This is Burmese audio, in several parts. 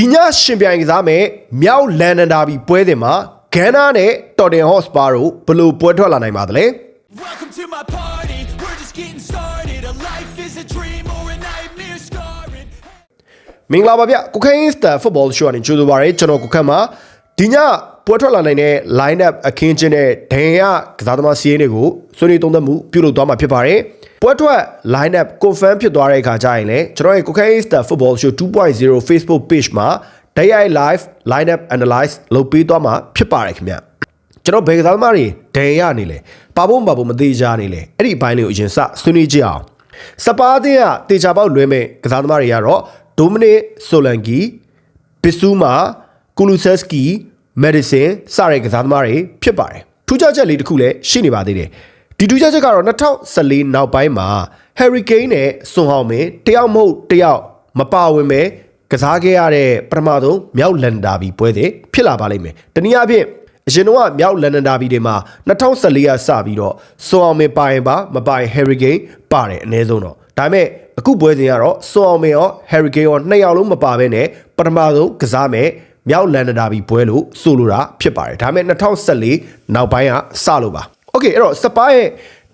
ဒီညရှင်ပြိုင်ကစားမဲ့မြောက်လန်ဒန်ဒါဘီပွဲစဉ်မှာဂန်နာနဲ့တော်တင်ဟော့စပါတို့ဘယ်လို့ပွဲထွက်လာနိုင်ပါသလဲ Welcome to my party. We're just getting started. A life is a dream or a nightmare scarring. မင်္ဂလာပါဗျကိုခိုင်းစတာဖုတ်ဘောရှိုးအနေကြိုးဆိုပါရစေကျွန်တော်ကိုခန့်မှာဒီညပွဲထွက်လာနိုင်တဲ့ line up အခင်းချင်းတဲ့ဒန်ရကစားသမားစီးရင်တွေကိုဆွေးနွေးသုံးသပ်မှုပြုလုပ်သွားမှာဖြစ်ပါတယ် ပွဲထွက် line up confirm ဖြစ်သွားတဲ့အခါကျရင်လည်းကျွန်တော်ရဲ့ကိုခိုင်းစတာ football show 2.0 Facebook page မှာ day live line up analyze လုပ်ပေးသွားမှာဖြစ်ပါတယ်ခင်ဗျကျွန်တော်ဘယ်ကစားသမားတွေဒန်ရနေလဲပါဖို့မပါဖို့မသေးကြနေလဲအဲ့ဒီအပိုင်းလေးကိုအရင်စဆွေးနွေးကြည့်အောင်စပါးတဲ့ကတေချာပေါက်လွဲမဲ့ကစားသမားတွေကတော့ဒိုမနစ်ဆိုလန်ကီပစ်ဆူမာကူလူဆက်စကီမက်ဒီဆင်စတဲ့ကစားသမားတွေဖြစ်ပါတယ်ထူးခြားချက်လေးတစ်ခုလည်းရှိနေပါသေးတယ် ဒီထူးခြားချက်ကတော့2014နောက်ပိုင်းမှာ Harry Kane နဲ့ဆွန်ဟောင်မင်တယောက်မဟုတ်တယောက်မပါဝင်ပဲကစားခဲ့ရတဲ့ပထမဆုံးမြောက်လန်ဒါဘီပွဲစဉ်ဖြစ်လာပါလိမ့်မယ်တနည်းအားဖြင့်အရင်တော့မြောက်လန်ဒန်ဒါဘီတွေမှာ2014ကစပြီးတော့ဆွန်အောင်မင်ပါရင်ပါမပိုင် Harry Kane ပါတယ်အနည်းဆုံးတော့ဒါပေမဲ့အခုပွဲစဉ်ကတော့ဆွန်အောင်မင်ရော Harry Kane ရောနှစ်ယောက်လုံးမပါဘဲနဲ့ပထမဆုံးကစားမယ်မြောက်လန်ဒန်ဒါဘီပွဲလို့ဆိုလိုတာဖြစ်ပါတယ်ဒါပေမဲ့2014နောက်ပိုင်းကစလို့ပါ โอเคအဲ့တော့စပါးရဲ့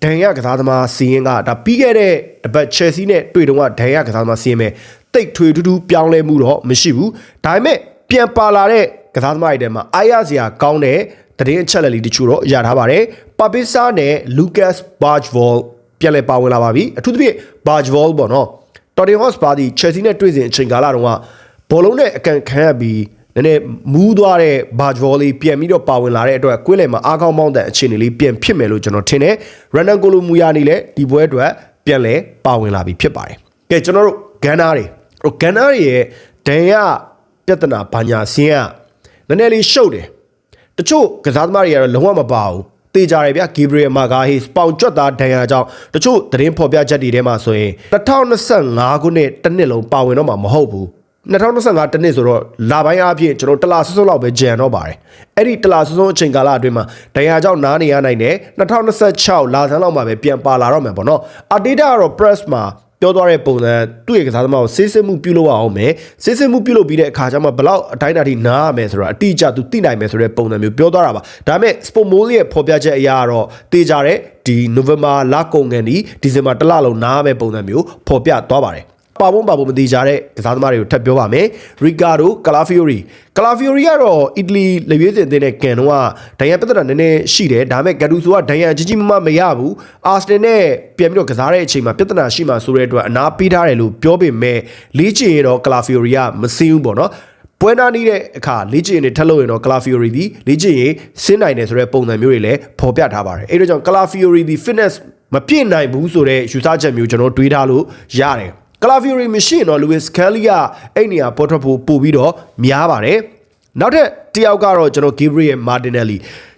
ဒန်ရကစားသမားစီရင်ကဒါပြီးခဲ့တဲ့တပတ် Chelsea နဲ့တွေ့တုန်းကဒန်ရကစားသမားစီရင်မဲ့တိတ်ထွေထူးထူးပြောင်းလဲမှုတော့မရှိဘူးဒါပေမဲ့ပြန်ပါလာတဲ့ကစားသမားတွေထဲမှာအားရစရာကောင်းတဲ့သတင်းအချက်အလက်လေးတချို့တော့ရထားပါတယ်ပပစ်ဆာနဲ့လူကတ်ဘာဂျ်ဗောလ်ပြန်လည်ပါဝင်လာပါပြီအထူးသဖြင့်ဘာဂျ်ဗောလ်ပေါ့နော်တော်တင်ဟော့စ်ပါဒီ Chelsea နဲ့တွေ့စဉ်အချိန်ကာလတုန်းကဘောလုံးနဲ့အကန်ခံရပြီး နည်းနည်းမူးသွားတဲ့ဘာဂျ်ဗော်လေးပြန်ပြီးတော့ပါဝင်လာတဲ့အတွက်ကွင်းလယ်မှာအားကောင်းမောင်းတဲ့အခြေအနေလေးပြန်ဖြစ်မယ်လို့ကျွန်တော်ထင်တယ်ရန်နန်ကိုလိုမူယာနီလည်းဒီပွဲအတွက်ပြန်လဲပါဝင်လာပြီဖြစ်ပါတယ်ကဲကျွန်တော်တို့ဂန်နာတွေဟိုဂန်နာတွေရဲ့ဒန်ရပြဿနာဘာညာဆင်းရနည်းနည်းလေးရှုပ်တယ်တချို့ကစားသမားတွေကတော့လုံးဝမပါဘူးတေးကြတယ်ဗျဂီဘရီယယ်မာဂါဟေးပေါင်ကျွတ်သားဒဏ်ရာကြောင့်တချို့သတင်းဖော်ပြချက်တွေထဲမှာဆိုရင်2025ခုနှစ်တစ်နှစ်လုံးပါဝင်တော့မှာမဟုတ်ဘူး 2025တနှစ်ဆိုတော့လာပိုင်းအဖြစ်ကျွန်တော်တလားဆွဆွလောက်ပဲကြံတော့ပါတယ်အဲ့ဒီတလားဆွဆွအချိန်ကာလအတွင်းမှာဒဏ်ရာကြောင့်နားနေရနိုင်တယ်2026လာဆန်းလောက်မှာပဲပြန်ပါလာတော့မယ်ပေါ့နော်အတေတာကတော့ press မှာပြောသွားတဲ့ပုံစံသူ့ရဲ့ကစားသမားကိုစစ်စစ်မှုပြုလုပ်အောင်မယ်စစ်စစ်မှုပြုလုပ်ပြီးတဲ့အခါကျမှဘလောက်အတိုင်းအတာထိနားရမယ်ဆိုတာအတိအကျသူသိနိုင်မယ်ဆိုတဲ့ပုံစံမျိုးပြောသွားတာပါဒါပေမဲ့ sport mole ရဲ့ဖော်ပြချက်အရာကတော့တေးကြတဲ့ဒီ November လကုန်ကန်ဒီဒီဇင်ဘာတစ်လလုံးနားရမယ်ပုံစံမျိုးဖော်ပြသွားပါတယ် ပါပုံပါပုံမတိကြတဲ့ကစားသမားတွေကိုထပ်ပြောပါမယ်ရီကာဒိုကလာဖီယိုရီကလာဖီယိုရီကတော့အီတလီလက်ရွေးစင်အသင်းနဲ့ကန်တော့ဒဏ်ရာပြဿနာနည်းနည်းရှိတယ်ဒါပေမဲ့ဂဒူဆိုကဒဏ်ရာကြီးကြီးမမမရဘူးအာစတင်နဲ့ပြန်ပြီးတော့ကစားတဲ့အချိန်မှာပြဿနာရှိမှဆိုတဲ့အတွက်အနာပေးထားတယ်လို့ပြောပေမဲ့လေးချင်ရတော့ကလာဖီယိုရီကမစင်းဘူးပေါ့နော်ပွဲနာနေတဲ့အခါလေ့ကျင့်နေထက်လို့ရင်တော့ Clafiori ဒီလေ့ကျင့်ရေးဆင်းနိုင်တယ်ဆိုတဲ့ပုံစံမျိုးတွေလည်းဖော်ပြထားပါတယ်အဲ့ဒါကြောင့် Clafiori ဒီ fitness မပြည့်နိုင်ဘူးဆိုတဲ့ယူဆချက်မျိုးကျွန်တော်တွေးထားလို့ရတယ် ကလာဖီယိုရီမရှိရင်တော့လူဝစ်ကယ်လီကအဲ့နေရာပေါ်ထွက်ဖို့ပို့ပြီးတော့များပါတယ်နောက်ထပ်တယောက်ကတော့ကျွန်တော်ဂီဘရီယယ်မာတင်နယ်လီ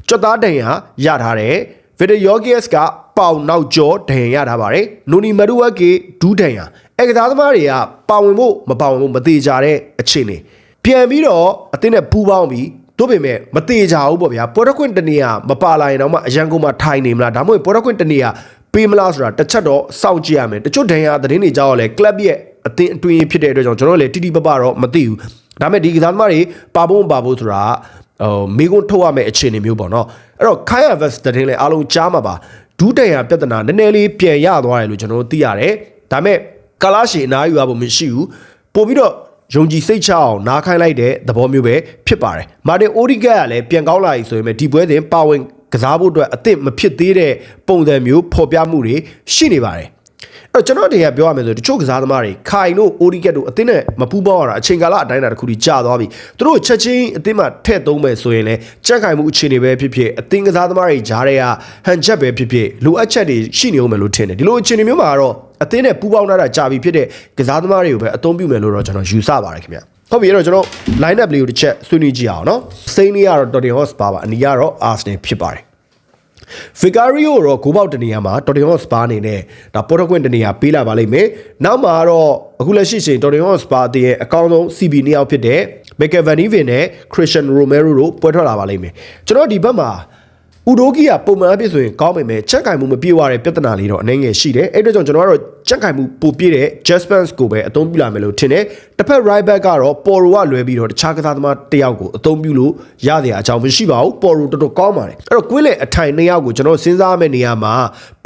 ကြွတ်သားဒဏ်ရာရထားတယ်ဗီဒီယိုဂီယက်စ်ကပေါင်နောက်ကျော်ဒဏ်ရာရထားပါတယ်နိုနီမဒူဝက်ကေဒူးဒဏ်ရာအဲ့ကစားသမားတွေကပါဝင်ဖို့မပါဝင်ဖို့မသေးကြတဲ့အခြေအနေပြန်ပြီးတော့အသင်းနဲ့ပူးပေါင်းပြီးတို့ပေမဲ့မသေးကြဘူးပေါ့ဗျာပေါ်တော့ခွင့်တနေရမပါလာရင်တော့မှအရန်ကုန်မှာထိုင်နေမလားဒါမှမဟုတ်ပေါ်တော့ခွင့်တနေရ ပေးမလားဆိုတာတစ်ချက်တော့စောင့်ကြည့်ရမယ်တချို့ဒဏ်ရာသတင်းတွေကြောက်ရလဲ club ရဲ့အသင်းအတွင်းဖြစ်တဲ့အတွက်ကြောင့်ကျွန်တော်လည်းတိတိပပတော့မသိဘူးဒါပေမဲ့ဒီကစားသမားတွေပါဖို့မပါဖို့ဆိုတာဟိုမိကုန်းထုတ်ရမယ့်အခြေအနေမျိုးပေါ့နော်အဲ့တော့ Kaya Vest သတင်းလည်းအားလုံးကြားမှာပါဒူးတန်ရပြဿနာနည်းနည်းလေးပြန်ရသွားတယ်လို့ကျွန်တော်တို့သိရတယ်ဒါပေမဲ့ကလာရှီအနားယူရဖို့မရှိဘူးပို့ပြီးတော့ယုံကြည်စိတ်ချအောင်နားခိုင်းလိုက်တဲ့သဘောမျိုးပဲဖြစ်ပါတယ်မာတင်အိုဒီဂတ်ကလည်းပြန်ကောင်းလာပြီဆိုရင်ဒီပွဲစဉ်ပါဝင် ကစားဖို့အတွက်အသင့်မဖြစ်သေးတဲ့ပုံစံမျိုးဖော်ပြမှုတွေရှိနေပါတယ်အဲ့တော့ကျွန်တော်တရားပြောရမယ်ဆိုတချို့ကစားသမားတွေခိုင်တို့အိုဒီကက်တို့အသင်းနဲ့မပူးပေါင်းရတာအချိန်ကာလအတိုင်းအတာတစ်ခုကြီးကြာသွားပြီသူတို့ချက်ချင်းအသင်းမှာထည့်သုံးမယ်ဆိုရင်လည်းကြက်ခိုင်မှုအခြေအနေပဲဖြစ်ဖြစ်အသင်းကစားသမားတွေဂျားတွေကဟန်ချက်ပဲဖြစ်ဖြစ်လိုအပ်ချက်တွေရှိနေဦးမယ်လို့ထင်တယ်ဒီလိုအခြေအနေမျိုးမှာတော့အသင်းနဲ့ပူးပေါင်းထားတာကြာပြီဖြစ်တဲ့ကစားသမားတွေကိုပဲအသုံးပြုမယ်လို့တော့ကျွန်တော်ယူဆပါတယ်ခင်ဗျဟုတ်ပြီအဲ့တော့ကျွန်တော် line up လေးကိုတစ်ချက်ဆွေးနွေးကြည့်အောင်နော်စိန်းလေးကတော့ Tottenham Hotspur ပါအနီကတော့ Arsenal ဖြစ်ပါတယ် Vicario တော့ဂိုးပေါက်တနေရာမှာ Tottenham Hotspur အနေနဲ့ဒါပေါ်တော့ခွင့်တနေရာပေးလာပါလိမ့်မယ်။နောက်မှာတော့အခုလက်ရှိချိန် Tottenham Hotspur အသင်းရဲ့အကောင်းဆုံး CB နှစ်ယောက်ဖြစ်တဲ့ Mikel Van Even နဲ့ Christian Romero တို့ပွဲထွက်လာပါလိမ့်မယ်။ကျွန်တော်ဒီဘက်မှာ ဥဒိုကီကပုံမှန်အဖြစ်ဆိုရင်ကောင်းပေမဲ့ချက်ကင်မှုမပြေဝတဲ့ပြဿနာလေးတော့အနည်းငယ်ရှိတယ်အဲ့အတွက်ကြောင့်ကျွန်တော်ကတော့ချက်ကင်မှုပိုပြည့်တဲ့ Jaspers ကိုပဲအသုံးပြုလာမယ်လို့ထင်တယ်တစ်ဖက် right back ကတော့ Poro ကလွဲပြီးတော့တခြားကစားသမားတစ်ယောက်ကိုအသုံးပြုလို့ရတဲ့အကြောင်းမရှိပါဘူး Poro တော်တော်ကောင်းပါတယ်အဲ့တော့ကွင်းလေအထိုင်နှစ်ယောက်ကိုကျွန်တော်စဉ်းစားမယ့်နေရာမှာ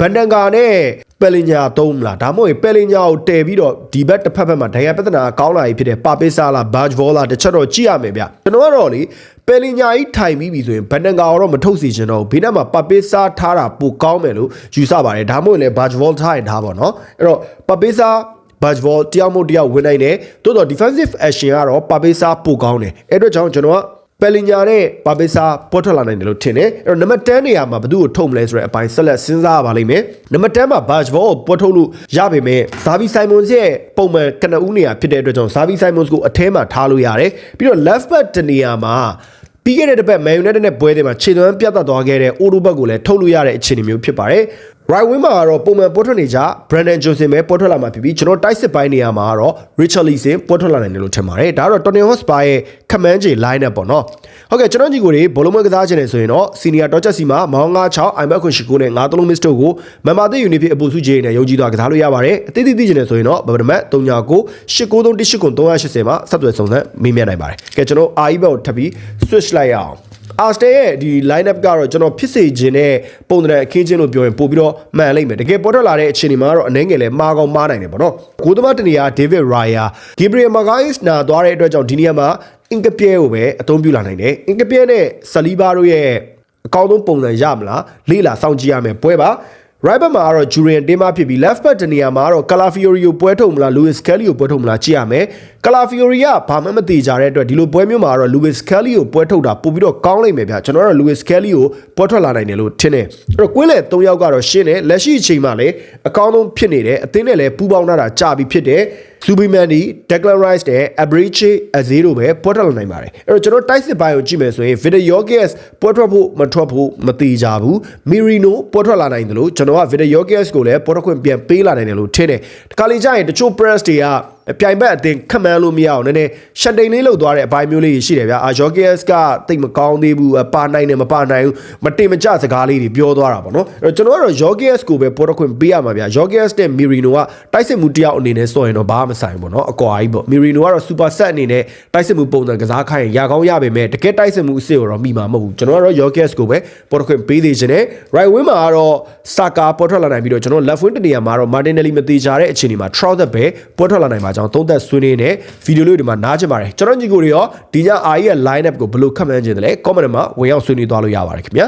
ဘန်ဒန်ကာနဲ့ပယ်လင်ညာသုံးမလားဒါမှမဟုတ်ပယ်လင်ညာကိုတည်ပြီးတော့ဒီဘက်တစ်ဖက်ဘက်မှာဒဏ်ရာပြဿနာကောင်းလာပြီဖြစ်တဲ့ပါပစ်ဆာလာဘတ်ဗောလာတစ်ချက်တော့ကြည့်ရမယ်ဗျကျွန်တော်ကတော့လေပယ်လင်ညာကြီးထိုင်ပြီးပြီဆိုရင်ဘန်ဒန်ကာကတော့မထုတ်စီချင်တော့ဘူးဘေးနားမှာပါပစ်ဆာထားတာပိုကောင်းမယ်လို့ယူဆပါတယ်ဒါမှမဟုတ်လည်းဘတ်ဗောထားရင်ထားပါတော့အဲ့တော့ပါပစ်ဆာဘတ်ဘောတယောက်မို့တယောက်ဝင်နိုင်တယ်တိုးတော့ defensive action ကတော့ပါပေးစာပိုကောင်းတယ်အဲ့အတွက်ကြောင့်ကျွန်တော်က ပယ်လင်ညာနဲ့ပါပေးစာပေါ်ထွက်လာနိုင်တယ်လို့ထင်တယ်အဲ့တော့နံပါတ်10နေရာမှာဘယ်သူ့ကိုထုတ်မလဲဆိုတဲ့အပိုင်းဆက်လက်စဉ်းစားရပါလိမ့်မယ်နံပါတ်10မှာဘတ်ဘောကိုပေါ်ထုတ်လို့ရပေမဲ့ဇာဗီဆိုင်မွန်စ်ရဲ့ပုံမှန်ကနဦးနေရာဖြစ်တဲ့အတွက်ကြောင့်ဇာဗီဆိုင်မွန်စ်ကိုအထဲမှာထားလို့ရတယ်ပြီးတော့ left back တနေရာမှာပြီးခဲ့တဲ့တစ်ပတ် Man United နဲ့ပွဲတွေမှာခြေသွမ်းပြတ်သက်သွားခဲ့တဲ့အိုတိုဘက်ကိုလည်းထုတ်လို့ရတဲ့အခြေအနေမျိုးဖြစ်ပါတယ်။ right wing မှာကတော့ပုံမှန်ပေါ်ထွက်နေကြ Brandon Johnson ပဲပေါ်ထွက်လာမှာဖြစ်ပြီးကျွန်တော်တိုက်စစ်ပိုင်းနေရာမှာကတော့ Richarlison ပေါ်ထွက်လာနိုင်တယ်လို့ထင်ပါတယ်။ဒါကတော့ Tottenham Hotspur ရဲ့ခမန်းကြီး line up ပေါ့နော်။ဟုတ်ကဲ့ကျွန်တော်ညီကိုတွေဘောလုံးမကစားချင်တယ်ဆိုရင်တော့ Senior Dodger စီမှာမောင်း96 iMac ခွန်ရှိကိုနဲ့93 miss တို့ကိုမန်မာသစ် unit ဖြစ်အပူစုကြီးနဲ့ယုံကြည်သွားကစားလို့ရပါတယ်။အသေးသေးသိချင်တယ်ဆိုရင်တော့ဗဗဒမတ်39 8938မှာဆက်သွယ်စုံစမ်းမေးမြန်းနိုင်ပါတယ်။ကဲကျွန်တော် RE ဘက်ကိုထပ်ပြီး switch လိုက်ရအောင်။ Arsenal ရဲ့ဒီ line up ကတော့ကျွန်တော်ဖြစ်စေခြင်းနဲ့ပုံသဏ္ဍာန်အခင်းချင်းလို့ပြောရင်ပို့ပြီးတော့မှန်လိမ့်မယ်တကယ်ပေါ်ထွက်လာတဲ့အခြေအနေမှာတော့အနှဲငယ်လဲမှားကောင်းမှားနိုင်တယ်ပေါ့နော်ကိုသမားတနေရာ David Raya Gabriel Magalhaes နာသွားတဲ့အတွက်ကြောင့်ဒီနေရာမှာ Inkapie ကိုပဲအသုံးပြုလာနိုင်တယ် Inkapie နဲ့ Saliba တို့ရဲ့အကောင်းဆုံးပုံစံရမလားလေ့လာစောင့်ကြည့်ရမယ်ပွဲပါ right back မှာကတော့ Julian တင်းမဖြစ်ပြီး left back တနေရာမှာကတော့ Calafiori ကိုပွဲထုတ်မလား Luis Kelly ကိုပွဲထုတ်မလားကြည့်ရမယ် Calafiori ကဘာမှမသိကြတဲ့အတွက်ဒီလိုပွဲမျိုးမှာကတော့ Luis Kelly ကိုပွဲထုတ်တာပို့ပြီးတော့ကောင်းလိမ့်မယ်ဗျကျွန်တော်ကတော့ Luis Kelly ကိုပွဲထွက်လာနိုင်တယ်လို့ထင်တယ်အဲ့တော့ကွင်းလေ၃ယောက်ကတော့ရှင်းတယ်လက်ရှိအချိန်မှာလည်းအကောင်းဆုံးဖြစ်နေတယ်အသင်းနဲ့လည်းပူးပေါင်းလာတာကြာပြီဖြစ်တယ် Subimani, Declan Rice နဲ့ Abriche Azero ပဲပွဲထွက်လာနိုင်ပါတယ်အဲ့တော့ကျွန်တော်တိုက်စစ်ပိုင်းကိုကြည့်မယ်ဆိုရင် Victor Yokeres ပွဲထွက်ဖို့မထွက်ဖို့မသိကြဘူး Mirino ပွဲထွက်လာနိုင်တယ်လို့ကျွန်တော်က Victor Yokeres ကိုလည်းပွဲထွက်ခွင့်ပြန်ပေးလာနိုင်တယ်လို့ထင်တယ်ဒီခါလေးကျရင်တချို့ press တွေက ပြိုင်ဘက်အတင်းခက်မှန်းလို့မရအောင်နည်းနည်းရှန်တိန်လေးလောက်သွားတဲ့အပိုင်းမျိုးလေးရှိတယ်ဗျာအာဂျော့ကီယက်စ်ကတိတ်မကောင်းသေးဘူးပါနိုင်တယ်မပါနိုင်ဘူးမတင်မကြစကားလေးတွေပြောသွားတာပေါ့နော်အဲ့တော့ကျွန်တော်ကတော့ဂျော့ကီယက်စ်ကိုပဲပေါ်တော့ခွင့်ပေးရမှာဗျာဂျော့ကီယက်စ်နဲ့မီရီနိုကတိုက်စစ်မှုတယောက်အနေနဲ့ဆိုရင်တော့ဘာမှမဆိုင်ဘူးပေါ့နော်အကွာကြီးပေါ့မီရီနိုကတော့စူပါဆက်အနေနဲ့တိုက်စစ်မှုပုံစံကစားခိုင်းရင်ရကောင်းရပေမဲ့တကယ်တိုက်စစ်မှုအစ်စ်ကိုတော့မိမှာမဟုတ်ဘူးကျွန်တော်ကတော့ဂျော့ကီယက်စ်ကိုပဲပေါ်တော့ခွင့်ပေးသေးခြင်းနဲ့ right wing မှာကတော့စာကာပေါ်ထွက်လာနိုင်ပြီးတော့ကျွန်တော် left wing တနေရာမှာတော့ Martinelli မသေးကြတဲ့အခြေအနေမှာ Trout ပဲပေါ်ထွက်လာနိုင်မှာကြောင်းသုံးသက်ဆွေးနွေးနဲ့ဗီဒီယိုလေးတွေမှာနားကြပါတယ်ကျွန်တော်ညီကိုတွေရောဒီည RE ရဲ့ line up ကိုဘယ်လိုခန့်မှန်းခြင်းတယ်လဲ comment မှာဝင်ရောက်ဆွေးနွေးသွားလို့ရပါတယ်ခင်ဗျာ